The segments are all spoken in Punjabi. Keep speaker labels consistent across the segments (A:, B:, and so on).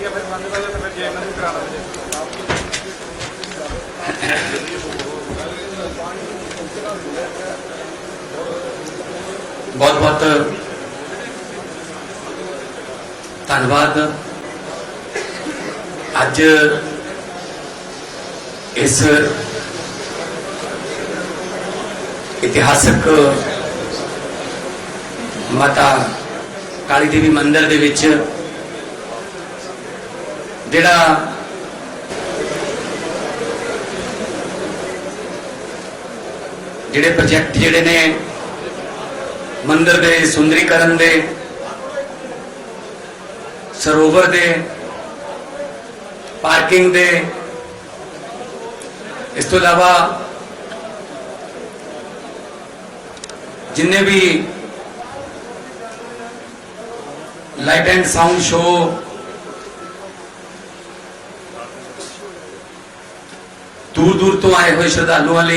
A: ਠੀਕ ਹੈ, ਫਿਰ ਮੰਨ ਲਓ ਤੇ ਫਿਰ ਜੇ ਇਹਨਾਂ ਨੂੰ ਕਰਾਣਾ ਤੇ
B: ਬਹੁਤ ਬਹੁਤ ਧੰਨਵਾਦ। ਅੱਜ ਇਸ ਇਤਿਹਾਸਕ ਮਾਤਾ ਕਾਲੀ ਦੇਵੀ ਮੰਦਿਰ ਦੇ ਵਿੱਚ ਜਿਹੜਾ ਜਿਹੜੇ ਪ੍ਰੋਜੈਕਟ ਜਿਹੜੇ ਨੇ ਮੰਦਰ ਦੇ, ਸੁੰਦਰੀਕਰਨ ਦੇ, ਸਰੋਵਰ ਦੇ, ਪਾਰਕਿੰਗ ਦੇ, ਇਸ ਤੋਂ ਇਲਾਵਾ ਜਿੰਨੇ ਵੀ ਲਾਈਟ ਐਂਡ ਸਾਊਂਡ ਸ਼ੋਅ दूर दूर तो आए हुए
C: श्रद्धालु वाले।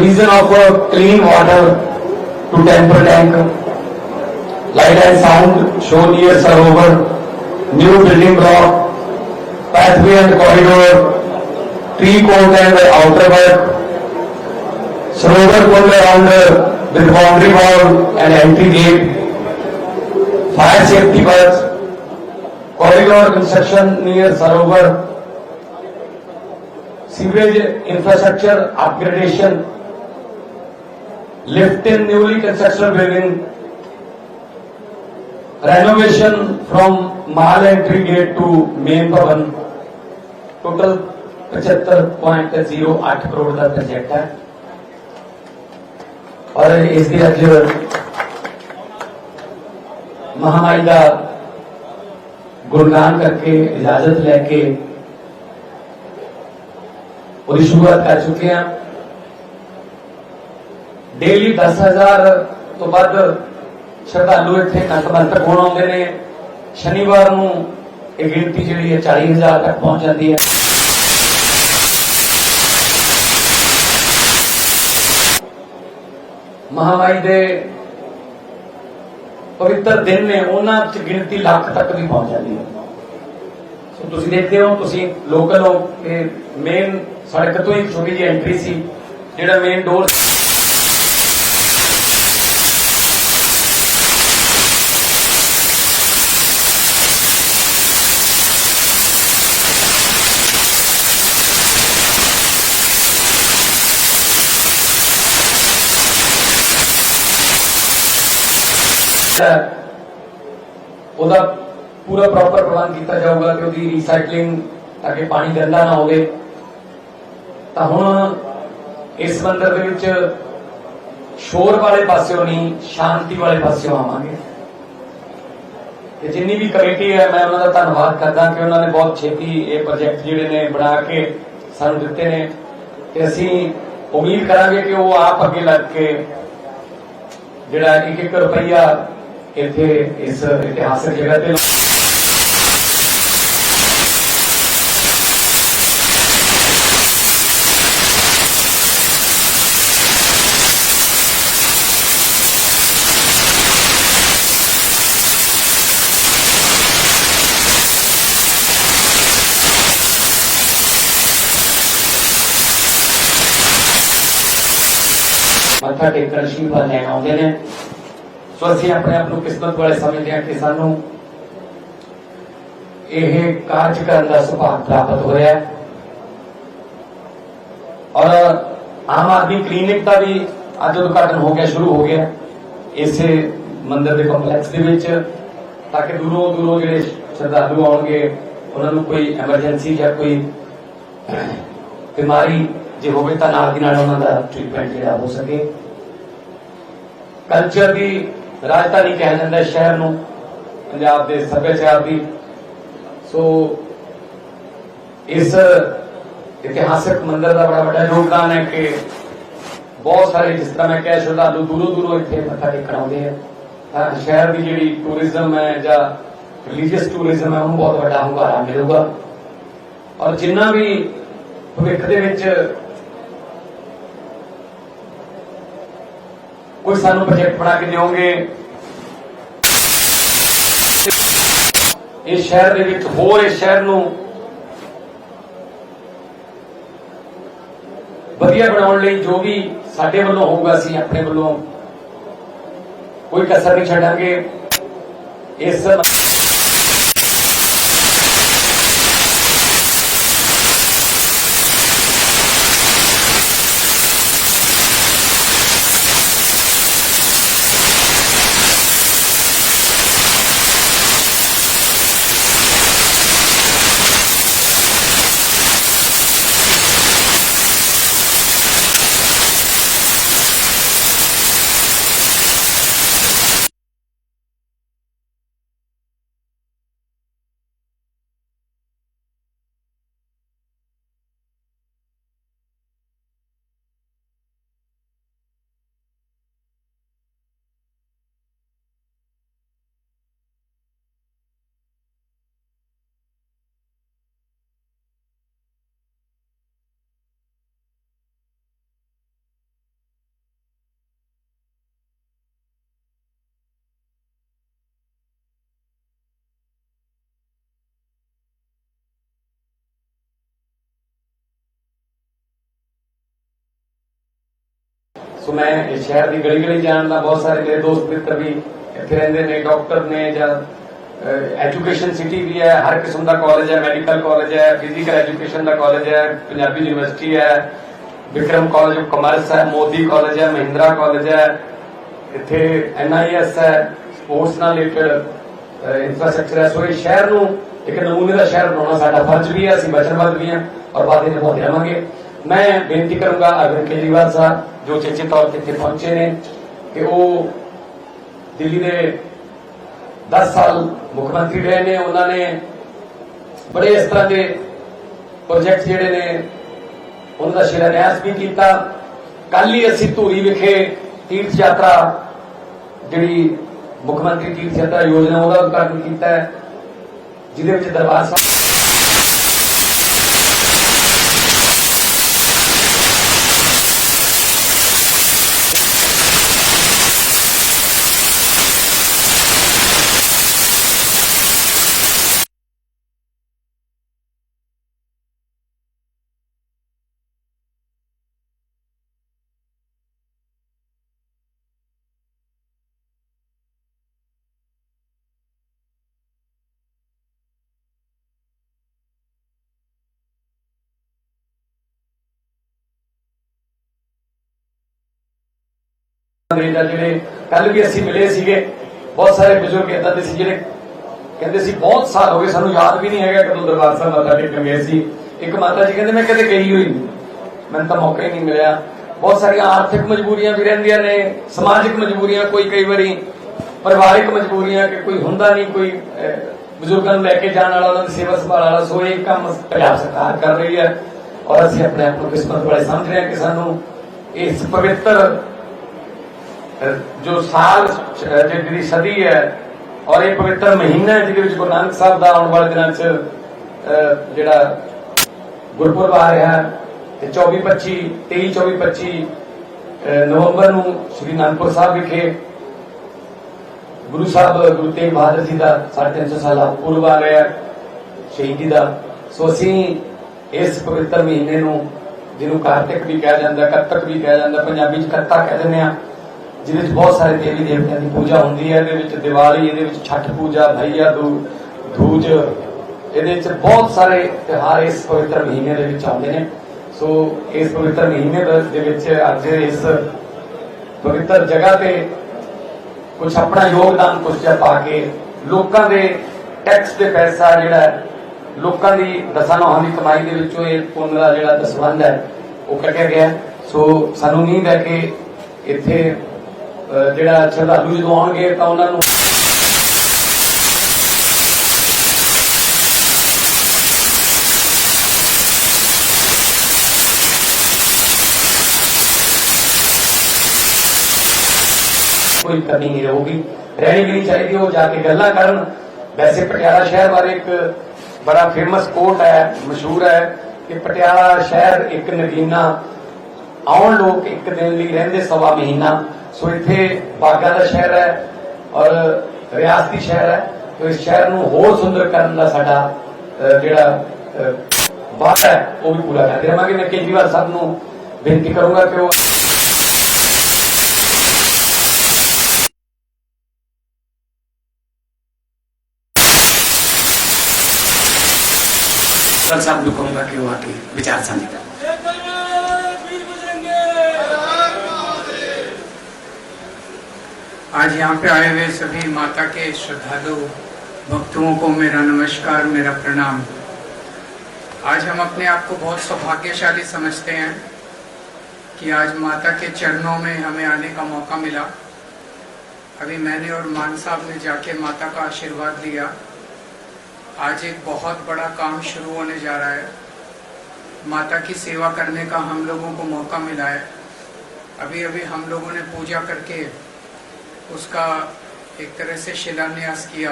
C: Reason of clean water to temper tank light and sound show near sarovar new building block and corridor, tree court and outer work, Sarovar pond around uh, with boundary wall and entry gate, fire safety works, corridor construction near Sarovar, sewage infrastructure upgradation, lift in newly construction building, renovation from Mahal entry gate to main bhavan, total 75.08 crore the project ਹੈ। ਔਰ ਇਸ ਦੀ ਅੱਜ ਮਹਾਮਾਰੀ ਦਾ ਗੁਣਗਾਨ ਕਰਕੇ ਇਜਾਜ਼ਤ ਲੈ ਕੇ ਉਹਦੀ ਸ਼ੁਰੂਆਤ ਕਰ ਚੁੱਕੇ ਹਾਂ। ਡੇਲੀ 10000 ਤੋਂ ਵੱਧ ਸ਼ਰਧਾਲੂ ਇੱਥੇ ਨਤਮੰਤਰ ਹੋਣ ਆਉਂਦੇ ਨੇ। ਸ਼ਨੀਵਾਰ ਨੂੰ ਇਹ ਗਿਣਤੀ ਜਿਹੜੀ ਹੈ 40000 ਤੱਕ ਪਹੁੰਚ ਜਾਂਦੀ ਹੈ। ਮਹਾਮਾਰੀ ਦੇ ਪਵਿੱਤਰ ਦਿਨ ਨੇ ਉਹਨਾਂ ਚ ਗਿਣਤੀ ਲੱਖ ਤੱਕ ਵੀ ਪਹੁੰਚ ਜਾਂਦੀ ਹੈ। ਸੋ ਤੁਸੀਂ ਦੇਖਦੇ ਹੋ, ਤੁਸੀਂ ਲੋਕਲ ਹੋ ਕਿ ਮੇਨ ਸੜਕ ਤੋਂ ਹੀ ਛੋਟੀ ਜਿਹੀ ਐਂਟਰੀ ਸੀ, ਜਿਹੜਾ ਮੇਨ ਡੋਰ ਉਹਦਾ ਪੂਰਾ ਪ੍ਰੋਪਰ ਪ੍ਰਬੰਧ ਕੀਤਾ ਜਾਊਗਾ ਕਿ ਉਹਦੀ ਰੀਸਾਈਕਲਿੰਗ ਤਾਂ ਕਿ ਪਾਣੀ ਗੰਦਾ ਨਾ ਹੋਵੇ। ਤਾਂ ਹੁਣ ਇਸ ਮੰਦਰ ਦੇ ਵਿੱਚ ਸ਼ੋਰ ਵਾਲੇ ਪਾਸਿਓਂ ਨਹੀਂ, ਸ਼ਾਂਤੀ ਵਾਲੇ ਪਾਸਿਓਂ ਆਵਾਂਗੇ। ਤੇ ਜਿੰਨੀ ਵੀ ਕਮੇਟੀ ਹੈ, ਮੈਂ ਉਹਨਾਂ ਦਾ ਧੰਨਵਾਦ ਕਰਦਾ ਕਿ ਉਹਨਾਂ ਨੇ ਬਹੁਤ ਛੇਤੀ ਇਹ ਪ੍ਰੋਜੈਕਟ ਜਿਹੜੇ ਨੇ ਬਣਾ ਕੇ ਸਾਨੂੰ ਦਿੱਤੇ ਨੇ। ਤੇ ਅਸੀਂ ਉਮੀਦ ਕਰਾਂਗੇ ਕਿ ਉਹ ਆਪ ਅੱਗੇ ਲੱਗ ਕੇ ਜਿਹੜਾ ਇੱਕ ਇੱਕ ਰੁਪਈਆ ਇੱਥੇ ਇਸ ਇਤਿਹਾਸਕ ਜਗ੍ਹਾ ਤੇ ਮੱਥਾ ਟੇਕਣ ਸ਼ੀਰਵਾਦ ਲੈਣ ਆਉਂਦੇ ਨੇ। ਸੋ ਅਸੀਂ ਆਪਣੇ ਆਪ ਨੂੰ ਕਿਸਮਤ ਵਾਲੇ ਸਮਝਦੇ ਹਾਂ ਕਿ ਸਾਨੂੰ ਇਹ ਕਾਰਜ ਕਰਨ ਦਾ ਸੁਭਾਗ ਪ੍ਰਾਪਤ ਹੋਇਆ ਹੈ। ਔਰ ਆਮ ਆਦਮੀ ਕਲੀਨਿਕ ਦਾ ਵੀ ਅੱਜ ਉਦਘਾਟਨ ਹੋ ਗਿਆ, ਸ਼ੁਰੂ ਹੋ ਗਿਆ ਇਸੇ ਮੰਦਿਰ ਦੇ ਕੰਪਲੈਕਸ ਦੇ ਵਿੱਚ, ਤਾਂ ਕਿ ਦੂਰੋਂ ਦੂਰੋਂ ਜਿਹੜੇ ਸ਼ਰਧਾਲੂ ਆਉਣਗੇ, ਉਹਨਾਂ ਨੂੰ ਕੋਈ ਐਮਰਜੈਂਸੀ ਜਾਂ ਕੋਈ ਬਿਮਾਰੀ ਜੇ ਹੋਵੇ ਤਾਂ ਨਾਲ ਦੀ ਨਾਲ ਉਹਨਾਂ ਦਾ ਟ੍ਰੀਟਮੈਂਟ ਜਿਹੜਾ ਹੋ ਸਕੇ। ਕਲਚਰ ਦੀ ਰਾਜਧਾਨੀ ਕਿਹਾ ਜਾਂਦਾ ਸ਼ਹਿਰ ਨੂੰ, ਪੰਜਾਬ ਦੇ ਸੱਭਿਆਚਾਰ ਦੀ। ਸੋ ਇਸ ਇਤਿਹਾਸਕ ਮੰਦਰ ਦਾ ਬੜਾ ਵੱਡਾ ਯੋਗਦਾਨ ਹੈ ਕਿ ਬਹੁਤ ਸਾਰੇ ਜਿਸ ਤਰ੍ਹਾਂ ਮੈਂ ਕਹਿ ਸ਼ਰਧਾਲੂ ਦੂਰੋਂ ਦੂਰੋਂ ਇੱਥੇ ਮੱਥਾ ਟੇਕਣ ਆਉਂਦੇ ਆ, ਤਾਂ ਸ਼ਹਿਰ ਦੀ ਜਿਹੜੀ ਟੂਰਿਜ਼ਮ ਹੈ ਜਾਂ ਰਿਲੀਜੀਅਸ ਟੂਰਿਜ਼ਮ ਹੈ, ਉਹਨੂੰ ਬਹੁਤ ਵੱਡਾ ਹੁੰਗਾਰਾ ਮਿਲੂਗਾ। ਔਰ ਜਿੰਨਾ ਵੀ ਭਵਿੱਖ ਦੇ ਵਿੱਚ ਕੋਈ ਸਾਨੂੰ ਪ੍ਰੋਜੈਕਟ ਬਣਾ ਕੇ ਦਿਓਗੇ ਇਸ ਸ਼ਹਿਰ ਦੇ ਵਿੱਚ ਹੋਰ ਇਸ ਸ਼ਹਿਰ ਨੂੰ ਵਧੀਆ ਬਣਾਉਣ ਲਈ ਜੋ ਵੀ ਸਾਡੇ ਵੱਲੋਂ ਹੋਊਗਾ, ਅਸੀਂ ਆਪਣੇ ਵੱਲੋਂ ਕੋਈ ਕਸਰ ਨਹੀਂ ਛੱਡਾਂਗੇ। ਇਸ ਸੋ ਮੈਂ ਇਸ ਸ਼ਹਿਰ ਦੀ ਗਲੀ ਗਲੀ ਜਾਣਦਾ ਬਹੁਤ ਸਾਰੇ ਮੇਰੇ ਦੋਸਤ ਮਿੱਤਰ ਵੀ ਇੱਥੇ ਰਹਿੰਦੇ ਨੇ, ਡਾਕਟਰ ਨੇ ਜਾਂ ਐਜੂਕੇਸ਼ਨ ਸਿਟੀ ਵੀ ਹੈ, ਹਰ ਕਿਸਮ ਦਾ ਕਾਲਜ ਹੈ, ਮੈਡੀਕਲ ਕਾਲਜ ਹੈ, ਫਿਜ਼ੀਕਲ ਐਜੂਕੇਸ਼ਨ ਦਾ ਕਾਲਜ ਹੈ, ਪੰਜਾਬੀ ਯੂਨੀਵਰਸਿਟੀ ਹੈ, ਵਿਕਰਮ ਕਾਲਜ ਆਫ ਕਮਰਸ ਹੈ, ਮੋਦੀ ਕਾਲਜ ਹੈ, ਮਹਿੰਦਰਾ ਕਾਲਜ ਹੈ, ਇੱਥੇ ਐਨਆਈਐਸ ਹੈ, ਸਪੋਰਟਸ ਨਾਲ ਰਿਲੇਟਡ ਇਨਫਰਾਸਟ੍ਰਕਚਰ ਹੈ। ਸੋ ਇਹ ਸ਼ਹਿਰ ਨੂੰ ਇੱਕ ਨਮੂਨੇ ਦਾ ਸ਼ਹਿਰ ਬਣਾਉਣਾ ਸਾਡਾ ਫਰਜ਼ ਵੀ ਹੈ, ਅਸੀਂ ਵਚਨਬੱਧ ਵੀ ਹਾਂ, ਔਰ ਵਾਅਦੇ ਨਿਭਾਉਂਦੇ ਰਹਾਂਗੇ। ਮੈਂ ਬੇਨਤੀ ਕਰੂੰਗਾ ਅਰਵਿੰਦ ਕੇਜਰੀਵਾਲ ਸਾਹਿਬ, ਜੋ ਚੇਚੇ ਤੌਰ ਤੇ ਇੱਥੇ ਪਹੁੰਚੇ ਨੇ, ਕਿ ਉਹ ਦਿੱਲੀ ਦੇ 10 ਸਾਲ ਮੁੱਖ ਮੰਤਰੀ ਰਹੇ ਨੇ। ਉਹਨਾਂ ਨੇ ਬੜੇ ਇਸ ਤਰ੍ਹਾਂ ਦੇ ਪ੍ਰੋਜੈਕਟ ਜਿਹੜੇ ਨੇ, ਉਹਨਾਂ ਦਾ ਸ਼ਿਲਾਨਿਆਸ ਵੀ ਕੀਤਾ। ਕੱਲ ਹੀ ਅਸੀਂ ਧੂਰੀ ਵਿਖੇ ਤੀਰਥ ਯਾਤਰਾ, ਜਿਹੜੀ ਮੁੱਖ ਮੰਤਰੀ ਤੀਰਥ ਯਾਤਰਾ ਯੋਜਨਾ ਉਹਦਾ ਉਦਘਾਟਨ ਕੀਤਾ ਜਿਹਦੇ ਵਿੱਚ ਦਰਬਾਰ ਸਾਹਿਬ ਅੰਗਰੇਜ਼ਾਂ ਜਿਹੜੇ ਕੱਲ ਵੀ ਅਸੀਂ ਮਿਲੇ ਸੀਗੇ, ਬਹੁਤ ਸਾਰੇ ਬਜ਼ੁਰਗ ਏਦਾਂ ਦੇ ਸੀ ਜਿਹੜੇ ਕਹਿੰਦੇ ਸੀ, ਬਹੁਤ ਸਾਲ ਹੋ ਗਏ, ਸਾਨੂੰ ਯਾਦ ਵੀ ਨਹੀਂ ਹੈਗਾ ਕਦੋਂ ਦਰਬਾਰ ਸਾਹਿਬ ਮਾਤਾ ਟੇਕਣ ਗਏ ਸੀ। ਇੱਕ ਮਾਤਾ ਜੀ ਕਹਿੰਦੇ, ਮੈਂ ਕਦੇ ਗਈ ਹੋਈ ਨਹੀਂ। ਮੈਨੂੰ ਤਾਂ ਮੌਕਾ ਹੀ ਨਹੀਂ ਮਿਲਿਆ। ਬਹੁਤ ਸਾਰੀਆਂ ਆਰਥਿਕ ਮਜਬੂਰੀਆਂ ਵੀ ਰਹਿੰਦੀਆਂ ਨੇ, ਸਮਾਜਿਕ ਮਜਬੂਰੀਆਂ ਕੋਈ ਕਈ ਵਾਰੀ, ਪਰਿਵਾਰਿਕ ਮਜਬੂਰੀਆਂ ਕਿ ਕੋਈ ਹੁੰਦਾ ਨਹੀਂ, ਕੋਈ ਬਜ਼ੁਰਗਾਂ ਨੂੰ ਲੈ ਕੇ ਜਾਣ ਵਾਲਾ, ਉਹਨਾਂ ਦੀ ਸੇਵਾ ਸੰਭਾਲ ਵਾਲਾ, ਸੋ ਇਹ ਕੰਮ ਪੰਜਾਬ ਸਰਕਾਰ ਕਰ ਰਹੀ ਹੈ। ਔਰ ਅਸੀਂ ਆਪਣੇ ਆਪ ਨੂੰ ਕਿਸਮਤ ਵਾਲੇ ਸਮਝ ਰਹੇ ਹਾਂ ਕਿ ਸਾਨੂੰ ਇਸ ਪਵਿੱਤਰ ਜੋ ਸਾਲ ਜਿਹੜੀ ਸਦੀ ਹੈ, ਔਰ ਇਹ ਪਵਿੱਤਰ ਮਹੀਨਾ ਹੈ, ਜਿਹਦੇ ਵਿੱਚ ਗੁਰੂ ਨਾਨਕ ਸਾਹਿਬ ਦਾ ਆਉਣ ਵਾਲੇ ਦਿਨਾਂ 'ਚ ਜਿਹੜਾ ਗੁਰਪੁਰਬ ਆ ਰਿਹਾ ਹੈ, ਤੇ 24 25 23 24 25 ਨਵੰਬਰ ਨੂੰ ਸ੍ਰੀ ਅਨੰਦਪੁਰ ਸਾਹਿਬ ਵਿਖੇ ਗੁਰੂ ਸਾਹਿਬ, ਗੁਰੂ ਤੇਗ ਬਹਾਦਰ ਜੀ ਦਾ 350 ਸਾਲਾ ਪੁਰਬ ਆ ਰਿਹਾ ਸ਼ਹੀਦੀ ਦਾ। ਸੋ ਅਸੀਂ ਇਸ ਪਵਿੱਤਰ ਮਹੀਨੇ ਨੂੰ, ਜਿਹਨੂੰ ਕਾਰਤਿਕ ਵੀ ਕਿਹਾ ਜਾਂਦਾ ਕੱਤਕ ਵੀ ਕਿਹਾ ਜਾਂਦਾ, ਪੰਜਾਬੀ ਚ ਕੱਤਾ ਕਹਿ ਦਿੰਦੇ ਆ ਜਿਹਦੇ ਵਿੱਚ ਬਹੁਤ ਸਾਰੇ ਦੇਵੀ ਦੇਵਤਿਆਂ ਦੀ ਪੂਜਾ ਹੁੰਦੀ ਹੈ, ਇਹਦੇ ਵਿੱਚ ਦੀਵਾਲੀ, ਇਹਦੇ ਵਿੱਚ ਛੱਠ ਪੂਜਾ ਭਈਆ ਦੂ ਧੂਜ ਇਹਦੇ ਵਿੱਚ ਬਹੁਤ ਸਾਰੇ ਤਿਉਹਾਰ ਇਸ ਪਵਿੱਤਰ ਮਹੀਨੇ ਦੇ ਵਿੱਚ ਆਉਂਦੇ ਨੇ। ਸੋ ਇਸ ਪਵਿੱਤਰ ਮਹੀਨੇ ਦੇ ਵਿੱਚ ਅੱਜ ਇਸ ਪਵਿੱਤਰ ਜਗ੍ਹਾ ਤੇ ਕੁਝ ਆਪਣਾ ਯੋਗਦਾਨ ਕੁਝ ਜਿਹਾ ਪਾ ਕੇ ਲੋਕਾਂ ਦੇ ਟੈਕਸ ਦੇ ਪੈਸਾ ਜਿਹੜਾ ਲੋਕਾਂ ਦੀ ਦਸਾਂ ਨੌਹਾਂ ਦੀ ਕਮਾਈ ਦੇ ਵਿੱਚੋਂ ਇਹ ਪੁੰਨ ਦਾ ਜਿਹੜਾ ਦਸਵੰਧ ਹੈ, ਉਹ ਕੱਢਿਆ ਗਿਆ ਸੋ ਸਾਨੂੰ ਉਮੀਦ ਹੈ ਕਿ ਇੱਥੇ ਜਿਹੜਾ ਸ਼ਰਧਾਲੂ ਜਦੋਂ ਆਉਣਗੇ ਤਾਂ ਉਹਨਾਂ ਨੂੰ ਕੋਈ ਕਮੀ ਨਹੀਂ ਰਹੂਗੀ ਰਹਿਣੀ ਵੀ ਨਹੀਂ ਚਾਹੀਦੀ, ਉਹ ਜਾ ਕੇ ਗੱਲਾਂ ਕਰਨ। ਵੈਸੇ ਪਟਿਆਲਾ ਸ਼ਹਿਰ ਬਾਰੇ ਇੱਕ ਬੜਾ ਫੇਮਸ ਕੋਟ ਹੈ, ਮਸ਼ਹੂਰ ਹੈ ਕਿ ਪਟਿਆਲਾ ਸ਼ਹਿਰ ਇੱਕ ਨਗੀਨਾ ਆਉਣ ਲੋਕ ਇੱਕ ਦਿਨ ਲਈ ਰਹਿੰਦੇ ਸਵਾ ਮਹੀਨਾ। ਸੋ ਇੱਥੇ ਬਾਗਾ ਦਾ ਸ਼ਹਿਰ ਹੈ ਔਰ ਰਿਆਸਤੀ ਸ਼ਹਿਰ ਹੈ। ਸੋ ਇਸ ਸ਼ਹਿਰ ਨੂੰ ਹੋਰ ਸੁੰਦਰ ਕਰਨ ਦਾ ਸਾਡਾ ਜਿਹੜਾ ਵਾਅਦਾ ਹੈ, ਉਹ ਵੀ ਪੂਰਾ ਕਰਦੇ ਰਹਾਂਗੇ। ਮੈਂ ਕੇਜਰੀਵਾਲ ਸਾਹਿਬ ਨੂੰ ਬੇਨਤੀ ਕਰੂੰਗਾ ਕਿ ਉਹ
B: ਸਾਹਿਬ ਨੂੰ ਕਹੂੰਗਾ ਕਿ ਉਹ ਆ ਕੇ ਵਿਚਾਰ ਸਾਂਝੇ ਕਰਨ।
D: आज यहाँ पे आए हुए सभी माता के श्रद्धालु, भक्तों को मेरा नमस्कार, मेरा प्रणाम। आज हम अपने आप को बहुत सौभाग्यशाली समझते हैं कि आज माता के चरणों में हमें आने का मौका मिला। अभी मैंने और मान साहब ने जाके माता का आशीर्वाद लिया। आज एक बहुत बड़ा काम शुरू होने जा रहा है। माता की सेवा करने का हम लोगों को मौका मिला है। अभी अभी हम लोगों ने पूजा करके उसका एक तरह से शिलान्यास किया।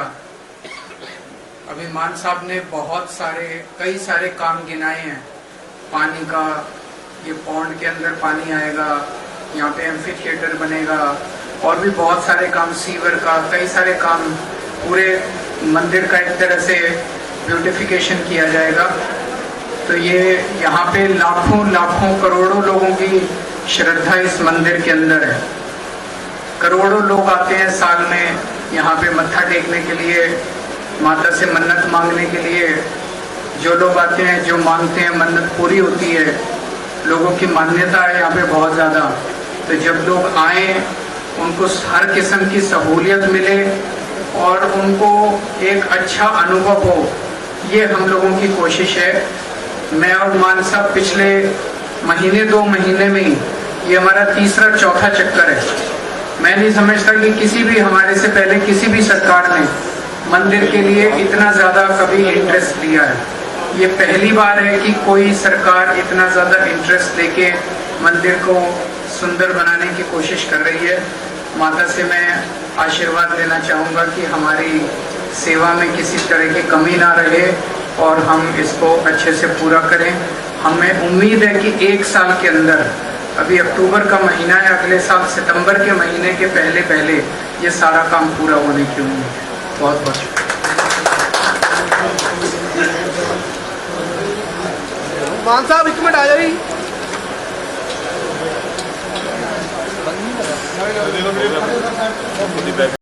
D: अभी मान साहब ने बहुत सारे, कई सारे काम गिनाए हैं। पानी का, ये पौंड के अंदर पानी आएगा, यहाँ पे एम्फी थिएटर बनेगा, और भी बहुत सारे काम सीवर का, कई सारे काम, पूरे मंदिर का एक तरह से ब्यूटिफिकेशन किया जाएगा। तो ये यहाँ पे लाखों लाखों करोड़ों लोगों की श्रद्धा इस मंदिर के अंदर है। करोड़ों लोग आते हैं साल में यहाँ पे मत्था टेकने के लिए, माता से मन्नत मांगने के लिए। जो लोग आते हैं, जो मांगते हैं, मन्नत पूरी होती है। लोगों की मान्यता है यहाँ पे बहुत ज़्यादा। तो जब लोग आए, उनको हर किस्म की सहूलियत मिले और उनको एक अच्छा अनुभव हो, ये हम लोगों की कोशिश है। मैं और मान साहब पिछले महीने, दो महीने में ये हमारा तीसरा चौथा चक्कर है। मैं नहीं समझता कि किसी भी हमारे से पहले किसी भी सरकार ने मंदिर के लिए इतना ज़्यादा कभी इंटरेस्ट लिया है। ये पहली बार है कि कोई सरकार इतना ज़्यादा इंटरेस्ट लेके मंदिर को सुंदर बनाने की कोशिश कर रही है। माता से मैं आशीर्वाद लेना चाहूँगा कि हमारी सेवा में किसी तरह की कमी ना रहे और हम इसको अच्छे से पूरा करें। हमें उम्मीद है कि एक साल के अंदर अभी अक्टूबर का महीना है अगले साल सितंबर के महीने के पहले पहले ये सारा काम पूरा होने की उम्मीद है। बहुत बहुत
A: मान साहब एक मिनट आ जाए